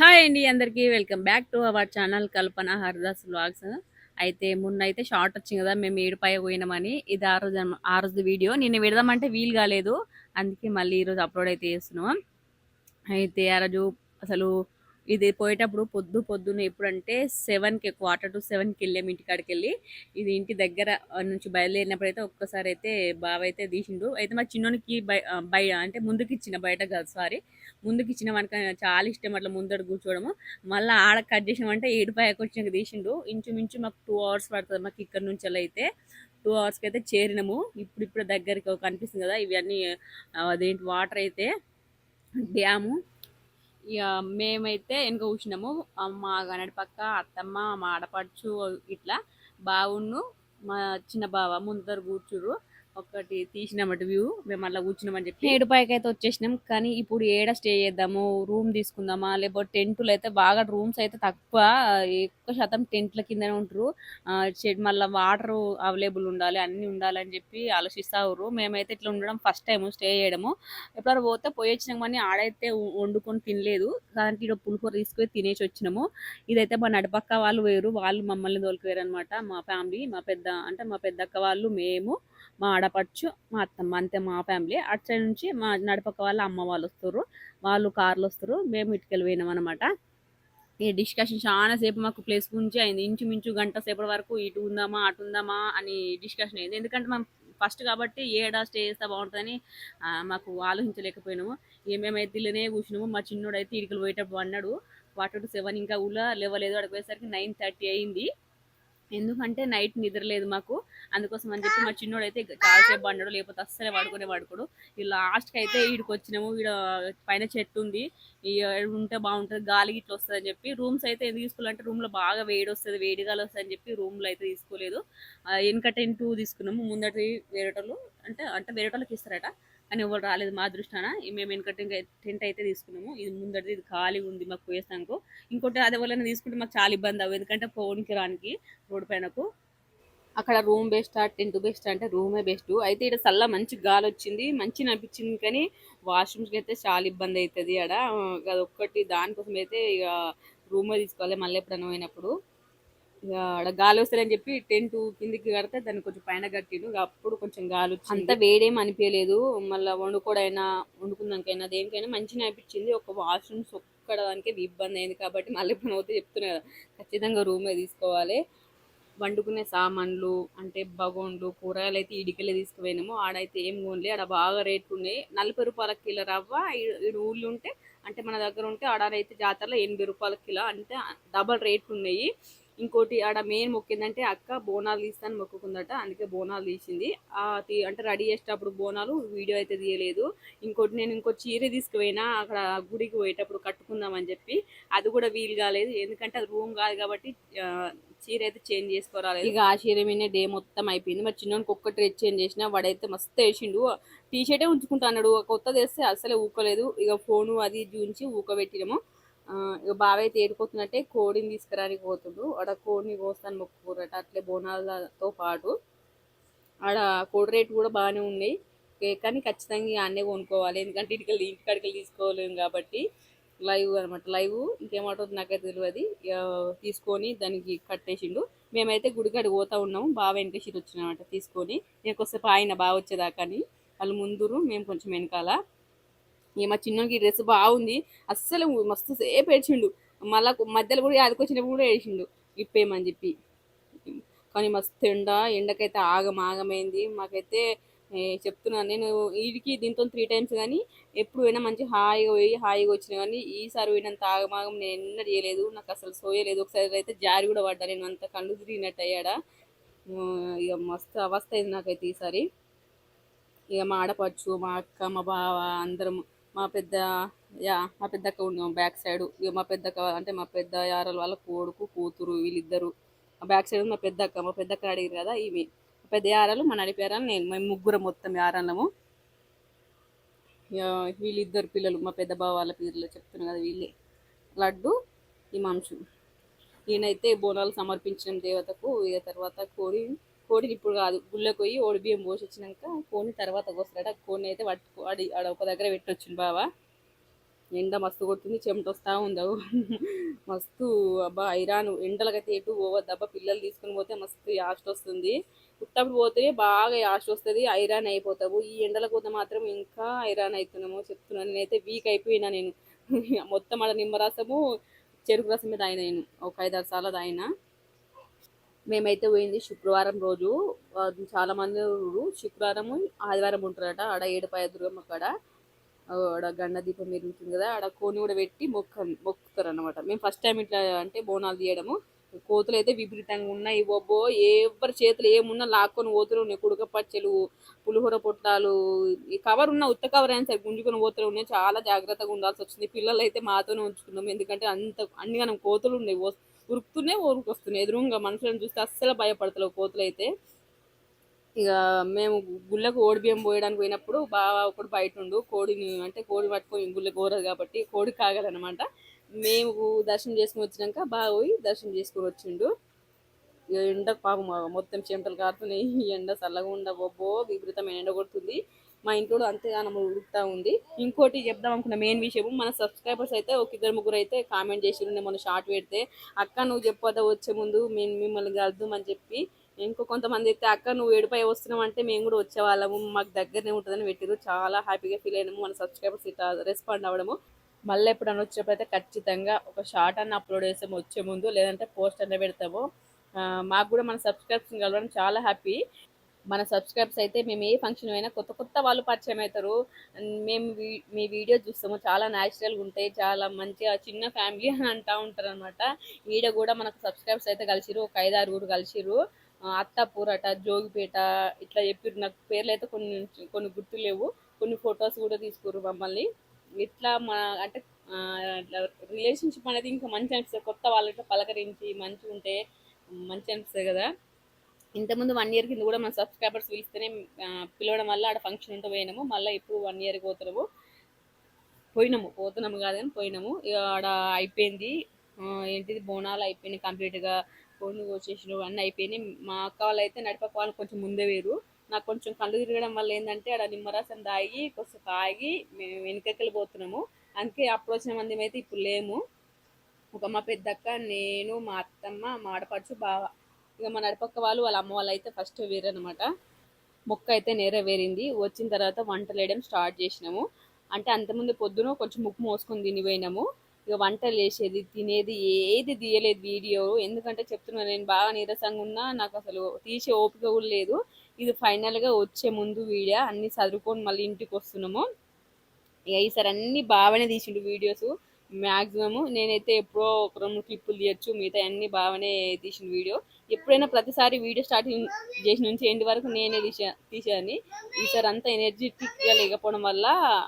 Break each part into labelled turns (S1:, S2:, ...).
S1: Hi అండి అందరికీ. Welcome back to our channel Kalpana Haridas blogs అయితే మొన్న అయితే షార్ట్ వచ్చింది కదా మేము ఏడుపై పోయినామని. ఇది ఆ రోజు ఆ రోజు వీడియో. నిన్న విడదామంటే వీలు కాలేదు. అందుకే మళ్ళీ ఈరోజు అప్లోడ్ అయితే చేస్తున్నాం. అయితే ఆ రోజు అసలు ఇది పోయేటప్పుడు పొద్దు పొద్దున్న ఎప్పుడంటే సెవెన్కి క్వార్టర్ టు సెవెన్కి వెళ్ళాము ఇంటికాడికి వెళ్ళి ఇది ఇంటి దగ్గర నుంచి బయలుదేరినప్పుడు అయితే ఒక్కసారి అయితే బావ అయితే తీసిండు. అయితే మా చిన్నోనికి బయ అంటే ముందుకు ఇచ్చిన బయట కాదు సారీ ముందుకు ఇచ్చిన మనకు చాలా ఇష్టం అట్లా ముందడు కూర్చోవడము మళ్ళీ ఆడ కట్ చేసినామంటే ఏడు పైకి వచ్చినాక తీసిండు. ఇంచుమించు మాకు టూ అవర్స్ పడుతుంది మాకు ఇక్కడ నుంచి అలా అయితే. టూ అవర్స్కి అయితే చేరినాము. ఇప్పుడు ఇప్పుడు దగ్గరికి కనిపిస్తుంది కదా ఇవన్నీ అదేంటి వాటర్ అయితే డ్యాము. ఇక మేమైతే వెనుక కూర్చున్నాము. మా గనడి పక్క అత్తమ్మ మా ఆడపడుచు ఇట్లా బావును మా చిన్న బావ ముందర కూర్చుర్రు. ఒకటి తీసినామట వ్యూ మేము అట్లా కూర్చున్నామని చెప్పి. ఏడు పైకి అయితే వచ్చేసినాం. కానీ ఇప్పుడు ఏడ స్టే చేద్దాము? రూమ్ తీసుకుందామా? లేకపోతే టెంట్లు అయితే బాగా రూమ్స్ అయితే తక్కువ. ఎక్కువ శాతం టెంట్ల కిందనే ఉంటారు. షెడ్ మళ్ళీ వాటర్ అవైలబుల్ ఉండాలి అన్ని ఉండాలని చెప్పి ఆలోచిస్తారు మేమైతే ఇట్లా ఉండడం ఫస్ట్ టైం స్టే చేయడము. ఎప్పుడైనా పోతే పోయి వచ్చినాం కానీ ఆడైతే వండుకొని తినలేదు. దానికి ఇక్కడ పులిహోర తీసుకొని తినేసి వచ్చినాము. ఇదైతే మా నడిపక్క వాళ్ళు వేరు. వాళ్ళు మమ్మల్ని తోలిపోయారు అనమాట మా ఫ్యామిలీ మా పెద్ద అంటే మా పెద్దక్క వాళ్ళు మేము మా ఆడపడుచు మా అత్తమ్మ అంతే మా ఫ్యామిలీ. అటు సైడ్ నుంచి మా నడపక వాళ్ళ అమ్మ వాళ్ళు వస్తారు వాళ్ళు కార్లు వస్తారు మేము ఇటుకెళ్ళి పోయినాం అనమాట ఈ డిస్కషన్ చాలా సేపు మాకు ప్లేస్ గురించి అయింది. ఇంచుమించు గంట సేపటి వరకు ఇటు ఉందామా అటు ఉందామా అని డిస్కషన్ అయింది. ఎందుకంటే మనం ఫస్ట్ కాబట్టి ఏడా స్టే చేస్తే బాగుంటుందని మాకు ఆలోచించలేకపోయినాము. ఏమేమైతే ఇల్లునే కూర్చున్నాము మా చిన్నోడు అయితే ఇడికలు పోయేటప్పుడు అన్నాడు వాటర్ టు సెవెన్ ఇంకా ఊళ్ళో లేవలేదు. అక్కడికి పోయేసరికి నైన్ థర్టీ అయింది. ఎందుకంటే నైట్ నిద్రలేదు మాకు. అందుకోసం అని చెప్పి మా చిన్నోడు అయితే కాల్సేపు పడ్డాడు లేకపోతే అస్సలే పడుకునే పడుకోడు. ఈ లాస్ట్కి అయితే వీడికి వచ్చినాము ఈడ పైన చెట్టు ఉంది. ఉంటే బాగుంటుంది గాలి ఇట్లా వస్తుంది అని చెప్పి రూమ్స్ అయితే ఎందుకు తీసుకోవాలంటే రూమ్లో బాగా వేడి వస్తుంది వేడి గాలి వస్తుంది అని చెప్పి రూమ్లో అయితే తీసుకోలేదు. ఆ, టెన్ టూ తీసుకున్నాము ముందటి వేరేటోళ్ళు అంటే అంటే వేరేటోళ్ళకి ఇస్తారట. కానీ ఎవరు రాలేదు మా దృష్టాన. మేము వెనక టెంట్ అయితే తీసుకున్నాము. ఇది ముందరిది ఇది ఖాళీ ఉంది మాకు పోయేసానికి ఇంకోటి అదే వల్ల తీసుకుంటే మాకు చాలా ఇబ్బంది అవ్వదు. ఎందుకంటే ఫోన్కి రానికి రోడ్డు పైనకు. అక్కడ రూమ్ బెస్ట్ టెంట్ బెస్ట్ అంటే రూమే బెస్ట్. అయితే ఇక్కడ చల్ల మంచి గాలి వచ్చింది మంచి అనిపించింది కానీ వాష్రూమ్స్కి అయితే చాలా ఇబ్బంది అవుతుంది ఆడ. అదొక్కటి. దానికోసం అయితే ఇక రూమే తీసుకోవాలి మళ్ళీ ఎప్పుడైనా పోయినప్పుడు. ఆడ గాలి వస్తుందని చెప్పి టెంట్ కిందికి కడితే దాన్ని కొంచెం పైన కట్టిండు. అప్పుడు కొంచెం గాలి వచ్చింది. అంత వేడేం అనిపించలేదు మళ్ళీ వండుకోడైనా వండుకున్నాకైనా దేనికైనా మంచిగా అనిపించింది. ఒక వాష్రూమ్స్ ఒక్కడ దానికి ఇబ్బంది అయింది కాబట్టి మళ్ళీ ఇప్పుడు పోతే చెప్తున్నా కదా. ఖచ్చితంగా రూమే తీసుకోవాలి. వండుకునే సామాన్లు అంటే బగోన్లు కూరగాయలు అయితే ఇడికెళ్ళి తీసుకుపోయినాము. ఆడైతే ఏం కొనలే. ఆడ బాగా రేట్లు ఉన్నాయి. నలభై రూపాయల కిలో రవ్వ ఈ- ఊళ్ళు ఉంటే అంటే మన దగ్గర ఉంటే ఆడైతే జాతరలో ఎనభై రూపాయల కిలో. అంటే డబల్ రేట్లు ఉన్నాయి. ఇంకోటి ఆడ మెయిన్ మొక్కిందంటే అక్క బోనాలు తీస్తాను మొక్కుకుందట అందుకే బోనాలు తీసింది. అంటే రెడీ చేసేటప్పుడు బోనాలు వీడియో అయితే తీయలేదు. ఇంకోటి నేను ఇంకో చీర తీసుకుపోయినా అక్కడ గుడికి పోయేటప్పుడు కట్టుకుందామని చెప్పి అది కూడా వీలు కాలేదు. ఎందుకంటే అది రూమ్ కాదు కాబట్టి చీర అయితే చేంజ్ చేసుకోరాలేదు. ఇక ఆ చీర మీద డే మొత్తం అయిపోయింది. మరి చిన్నోనికి ఒక్క డ్రెస్ చేంజ్ చేసిన వాడైతే మస్తు వేసిండు టీ షర్టే ఉంచుకుంటా అన్నాడు. కొత్తది వేస్తే అసలే ఊకోలేదు. ఇక ఫోను అది చూంచి ఊకబెట్టినాము. ఇక బాబాయ్ అయితే ఏడిపోతున్నట్టే కోడిని తీసుకురానికి పోతుండు. ఆడ కోడిని కోస్తాను మొక్కుకూరట అట్లే బోనాలతో పాటు. ఆడ కోడి రేటు కూడా బాగానే ఉన్నాయి కానీ ఖచ్చితంగా ఇక అన్నే కొనుక్కోవాలి. ఎందుకంటే ఇంటికి ఇంటికాడికి తీసుకోలేము కాబట్టి లైవ్ అనమాట లైవ్ ఇంకేమంటుంది నాకైతే తెలియదు. ఇక తీసుకొని దానికి కట్టేసిండు మేమైతే గుడికాడికి పోతా ఉన్నాము. బాగా వెనకేసి వచ్చినామట తీసుకొని. నేను కొద్దిసేపు ఆయన బాగా వచ్చేదాకా అని. వాళ్ళు ముందురు మేము కొంచెం వెనకాల. ఇక మా చిన్నకి డ్రెస్ బాగుంది. అస్సలు మస్తు సేపు ఏడ్చిండు. మళ్ళా మధ్యలో కూడా అదికొచ్చినప్పుడు కూడా ఏడ్చిండు. ఇప్పేయమని చెప్పి. కానీ మస్తు ఎండ ఎండకైతే ఆగం ఆగమైంది. మాకైతే చెప్తున్నాను నేను వీడికి దీంతో త్రీ టైమ్స్ కానీ ఎప్పుడు పోయినా మంచి హాయిగా పోయి హాయిగా వచ్చిన కానీ ఈసారి పోయినంత ఆగమాగం నేను ఎన్న చేయలేదు. నాకు అసలు సోయలేదు. ఒకసారి అయితే జారి కూడా పడ్డా నేను. అంత కళ్ళు తిరిగినట్టు అయ్యాడా? ఇక మస్తు అవస్థ అయింది నాకైతే ఈసారి. ఇక మా ఆడపడుచు మా అక్క మా బావ అందరం మా పెద్ద యా మా పెద్దక్క ఉన్నాం బ్యాక్ సైడ్. ఇక మా పెద్దక్క అంటే మా పెద్ద యారల వాళ్ళ కొడుకు కూతురు వీళ్ళిద్దరు. మా బ్యాక్ సైడ్ మా పెద్దక్క మా పెద్దక్క అడిగారు కదా ఇవి పెద్ద యారాలు మా నడిపేరాలు నేను మేము ముగ్గురం మొత్తం యారాలము ఇక వీళ్ళిద్దరు పిల్లలు మా పెద్ద బావ వాళ్ళ పిల్లలు చెప్తున్నారు కదా వీళ్ళే. లడ్డు ఈ మాంసు. ఈయనైతే బోనాలు సమర్పించిన దేవతకు ఇక తర్వాత కోడి కోడిని ఇప్పుడు కాదు గుళ్ళకి పోయి ఓడి బియ్యం పోసి వచ్చినాక కోడిని తర్వాత కోస్తాడట కోడిని అయితే పట్టుకో ఆడి ఆడ ఒక దగ్గర పెట్టొచ్చింది బావా. ఎండ మస్తు కొడుతుంది చెమట వస్తూ ఉంది. మస్తు అబ్బా ఐరాను. ఎండలకైతే ఎటు పోవద్దు. అబ్బా పిల్లలు తీసుకుని పోతే మస్తు యాస్ట్ వస్తుంది. పుట్టప్పుడు పోతే బాగా యాస్ట్ వస్తుంది. ఐరాన్ అయిపోతావు. ఈ ఎండలకు పోతే మాత్రం ఇంకా ఐరాన్ అవుతున్నాము చెప్తున్నాను నేనైతే వీక్ అయిపోయినా నేను. మొత్తం ఆడ నిమ్మరసము చెరుకు రసం మీద ఆయన నేను. ఒక ఐదారు సార్లు తాగిన. మేమైతే పోయింది శుక్రవారం రోజు. చాలామంది చాలా మంది శుక్రవారం ఆదివారం ఉంటారట. ఆడ ఏడుపాయ దుర్గమ్మ కాడ. ఆడ గండ దీపం మెరుగుతుంది కదా. ఆడ కోని కూడా పెట్టి మొక్క మొక్కుతారు అనమాట మేము ఫస్ట్ టైం ఇట్లా అంటే బోనాలు తీయడము. కోతులు అయితే విపరీతంగా ఉన్నాయి. బొబ్బో ఎవరి చేతులు ఏమున్నా లాక్కొని పోతులు ఉన్నాయి. కుడక పచ్చలు పులిహోర పొట్టాలు ఈ కవర్ ఉన్న ఉత్త కవర్ అయినా సరే గుంజుకొని పోతులు ఉన్నాయి. చాలా జాగ్రత్తగా ఉండాల్సి వచ్చింది. పిల్లలు అయితే మాతోనే ఉంచుకున్నాం. ఎందుకంటే అంత అన్ని మనం కోతులు ఉన్నాయి. ఉరుకుతూనే ఊరుకొస్తున్నాయి. ఎదురుగా మనుషులను చూస్తే అస్సలు భయపడతలేవు కోతులు అయితే ఇక మేము గుళ్ళకు ఓడి బియ్యం పోయడానికి పోయినప్పుడు బాగా ఒకడు బయట ఉండు కోడిని అంటే కోడి పట్టుకొని గుళ్ళ కోరదు కాబట్టి కోడి కాగలనమాట. మేము దర్శనం చేసుకుని వచ్చినాక బాగా పోయి దర్శనం చేసుకుని వచ్చిండు. ఇక ఎండ పాపం మొత్తం చెమటలు కారుతున్నాయి. ఎండ చల్లగా ఉండ బొబ్బో విపరీతమైన ఎండ కొడుతుంది. మా ఇంట్లో అంతేగానం ఉడుకుతా ఉంది. ఇంకోటి చెప్దాం అనుకున్న మెయిన్ విషయం మన సబ్స్క్రైబర్స్ అయితే ఒక ఇద్దరు ముగ్గురు అయితే కామెంట్ చేసిరు మన షార్ట్ పెడితే అక్క నువ్వు చెప్పొద్దా వచ్చే ముందు మేము మిమ్మల్ని కలుద్దామని చెప్పి. ఇంకో కొంతమంది అయితే అక్క నువ్వు ఏడుపై వస్తున్నావు అంటే మేము కూడా వచ్చేవాళ్ళము మాకు దగ్గరనే ఉంటుందని పెట్టిరు చాలా హ్యాపీగా ఫీల్ అయినాము మన సబ్స్క్రైబర్స్ ఇట్లా రెస్పాండ్ అవ్వడము. మళ్ళీ ఎప్పుడన్నా వచ్చినప్పుడు అయితే ఖచ్చితంగా ఒక షార్ట్ అన్న అప్లోడ్ చేసాము వచ్చే ముందు లేదంటే పోస్ట్ అన్న పెడతాము. మాకు కూడా మన సబ్స్క్రైబ్స్ కలవడం చాలా హ్యాపీ. మన సబ్స్క్రైబ్స్ అయితే మేము ఏ ఫంక్షన్ అయినా కొత్త కొత్త వాళ్ళు పరిచయం అవుతారు. మేము వీ- మీ వీడియో చూస్తాము. చాలా న్యాచురల్గా ఉంటాయి. చాలా మంచిగా చిన్న ఫ్యామిలీ అని అంటూ ఉంటారు అనమాట వీడియో కూడా మనకు సబ్స్క్రైబ్స్ అయితే కలిసిరు ఒక ఐదు ఆరుగురు కలిసిరు అత్తాపూరట జోగిపేట ఇట్లా చెప్పిరు నాకు పేర్లు అయితే కొన్ని కొన్ని గుర్తులేవు. కొన్ని ఫొటోస్ కూడా తీసుకురు మమ్మల్ని. ఇట్లా మా అంటే రిలేషన్షిప్ అనేది ఇంకా మంచి అనిపిస్తుంది. కొత్త వాళ్ళతో పలకరించి మంచిగా ఉంటే మంచి అనిపిస్తుంది కదా. ఇంతకుముందు వన్ ఇయర్ కింద కూడా మన సబ్స్క్రైబర్స్ పిలిస్తేనే పిలవడం వల్ల ఆడ ఫంక్షన్ ఉంటే పోయినాము. మళ్ళీ ఇప్పుడు వన్ ఇయర్కి పోతున్నాము. పోయినాము. పోతున్నాము కాదని పోయినాము. ఇక ఆడ అయిపోయింది. ఏంటిది? బోనాలు అయిపోయినాయి కంప్లీట్గా ఫోన్ వచ్చేసిన అన్నీ అయిపోయినాయి. మా అక్క వాళ్ళు అయితే నడిపక వాళ్ళు కొంచెం ముందే వేరు నాకు కొంచెం కళ్ళు తిరగడం వల్ల ఏంటంటే ఆడ నిమ్మరసం తాగి కొంచెం తాగి మేము వెనకకెళ్ళి పోతున్నాము. అందుకే అప్పుడు వచ్చిన మంది అయితే ఇప్పుడు లేము. ఒక మా పెద్దక్క నేను మా అత్తమ్మ మా ఆడపడుచు బావ. ఇక మా నడిపక్క వాళ్ళు వాళ్ళ అమ్మ వాళ్ళు అయితే ఫస్ట్ వేరనమాట మొక్క అయితే నెరవేరింది వచ్చిన తర్వాత వంటలు వేయడం స్టార్ట్ చేసినాము. అంటే అంతకుముందు పొద్దున కొంచెం ముక్కు మోసుకొని తినిపోయినాము. ఇక వంటలు వేసేది తినేది ఏది తీయలేదు వీడియో. ఎందుకంటే చెప్తున్నాను నేను బాగా నీరసంగా ఉన్నా నాకు అసలు తీసే ఓపిక కూడా లేదు. ఇది ఫైనల్గా వచ్చే ముందు వీడియో. అన్ని చదువుకొని మళ్ళీ ఇంటికి వస్తున్నాము. ఇక ఈసారి అన్ని బాగానే తీసిండు వీడియోస్. మ్యాక్సిమము నేనైతే ఎప్పుడో ఒక రెండు క్లిప్పులు తీయచ్చు మిగతా అన్ని బాగానే తీసిన వీడియో. ఎప్పుడైనా ప్రతిసారి వీడియో స్టార్టింగ్ చేసిన నుంచి ఎండ్ వరకు నేనే తీసా తీసాను ఈసారి అంతా ఎనర్జెటిక్గా లేకపోవడం వల్ల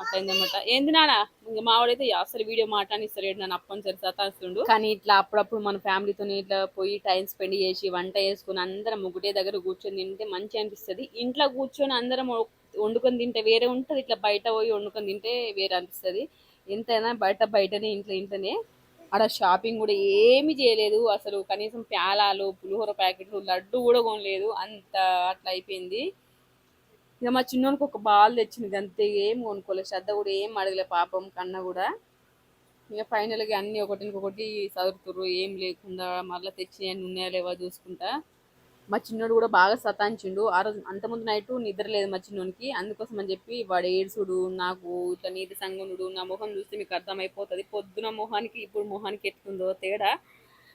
S1: అట్లయిందనమాట ఏంది నానా ఇంకా మావాడైతే అసలు వీడియో మాట్లాడిస్తలేడు నన్ను అప్పనిసరి సతాస్తుండు కానీ ఇట్లా అప్పుడప్పుడు మన ఫ్యామిలీతో ఇట్లా పోయి టైం స్పెండ్ చేసి వంట చేసుకుని అందరం ఒకటే దగ్గర కూర్చొని తింటే మంచి అనిపిస్తుంది. ఇంట్లో కూర్చొని అందరం వండుకొని తింటే వేరే ఉంటుంది ఇట్లా బయట పోయి వండుకొని తింటే వేరే అనిపిస్తుంది. ఎంతైనా బయట బయటనే ఇంట్లో ఇంట్లోనే. ఆడ షాపింగ్ కూడా ఏమీ చేయలేదు. అసలు కనీసం ప్యాలాలు పులిహోర ప్యాకెట్లు లడ్డు కూడా కొనలేదు. అంత అట్లా అయిపోయింది. ఇక మా చిన్నోనికి ఒక బాల్ తెచ్చింది. అంతే ఏం కొనుక్కోలేదు శ్రద్ధ కూడా ఏం అడగలే పాపం కన్నా కూడా. ఇక ఫైనల్గా అన్ని ఒకటికొకటి చదువుతుర్రు. ఏం లేకుండా మళ్ళీ తెచ్చి అన్ని ఉన్నాయా లేవా చూసుకుంటా. మా చిన్నోడు కూడా బాగా సతాయించిండు. ఆ రోజు అంతకుముందు నైట్ నిద్ర లేదు మా చిన్నోనికి. అందుకోసం అని చెప్పి వాడు ఏడుసుడు నాకు ఇట్లా నీతి సంగనుడు నా మొహం చూస్తే మీకు అర్థమైపోతుంది. పొద్దున మొహానికి ఇప్పుడు మొహానికి ఎత్తుకుందో తేడా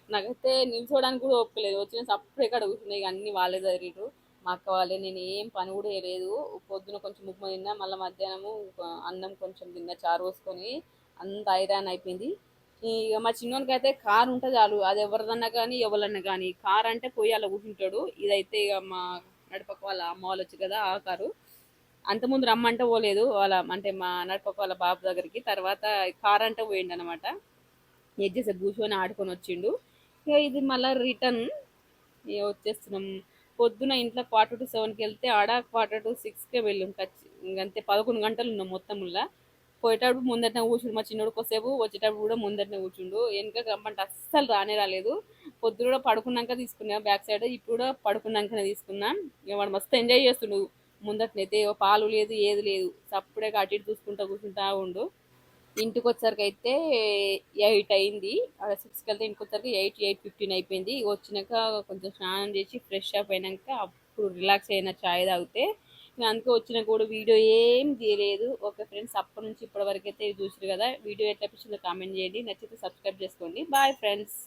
S1: నాకైతే నిల్చోడానికి కూడా ఒప్పలేదు వచ్చిన అప్పుడే ఇక్కడ కూర్చున్నాయి ఇక అన్ని వాళ్ళే చదివారు మా అక్క వాళ్ళే నేను ఏం పని కూడా వేయలేదు పొద్దున కొంచెం ఉప్మా తిన్నా మళ్ళీ మధ్యాహ్నము అన్నం కొంచెం తిన్నా చారు పోసుకొని అంత ఐరాన్ అయిపోయింది. ఇక మా చిన్నోనికి అయితే కారు ఉంటే చాలు. అది ఎవరిదన్నా కానీ ఎవరన్నా కానీ. కార్ అంటే పోయి అలా కూర్చుంటాడు. ఇదైతే ఇక మా నడపక వాళ్ళ అమ్మ వాళ్ళు వచ్చి కదా ఆ కారు. అంతకుముందు రమ్మంటే పోలేదు. వాళ్ళ అంటే మా నడపక వాళ్ళ బాబు దగ్గరికి. తర్వాత కార్ అంటే పోయిండు అనమాట ఎడ్జెస్ కూర్చొని ఆడుకొని వచ్చిండు. ఇక ఇది మళ్ళీ రిటర్న్. వచ్చేస్తున్నాం. పొద్దున ఇంట్లో క్వార్టర్ టు సెవెన్కి వెళ్తే ఆడ క్వార్టర్ టు సిక్స్కే వెళ్ళాం. ఖచ్చి అంతే పదకొండు గంటలు ఉన్నాం మొత్తంలో పోయేటప్పుడు ముందటనే కూర్చుండు. మా చిన్నోడు కొసేపు వచ్చేటప్పుడు కూడా ముందటనే కూర్చుండు. వెనుక రమ్మంటే అస్సలు రానే రాలేదు. పొద్దు కూడా పడుకున్నాక తీసుకున్నా బ్యాక్ సైడ్ ఇప్పుడు కూడా పడుకున్నాకనే తీసుకున్నా. ఇక వాడు మస్తు ఎంజాయ్ చేస్తుండు. ముందటనైతే పాలు లేదు ఏది లేదు. సప్పుడే అటు ఇటు చూసుకుంటా కూర్చుంటా ఉండు. ఇంటికి వచ్చేసరికి అయితే ఎయిట్ అయింది. సిక్స్కి వెళ్తే ఇంటికి వచ్చేసరికి ఎయిట్ ఎయిట్ ఫిఫ్టీన్ అయిపోయింది. వచ్చినాక కొంచెం స్నానం చేసి ఫ్రెష్ అప్ అయినాక అప్పుడు రిలాక్స్ అయిన చాయ్ తాగితే ఇంకా అందుకే వచ్చిన కూడా వీడియో ఏం తీయలేదు. ఓకే ఫ్రెండ్స్ అప్పటి నుంచి ఇప్పటి వరకు అయితే చూసారు కదా. వీడియో ఎట్లా పిచ్చిందో కామెంట్ చేయండి. నచ్చితే సబ్స్క్రైబ్ చేసుకోండి. Bye friends.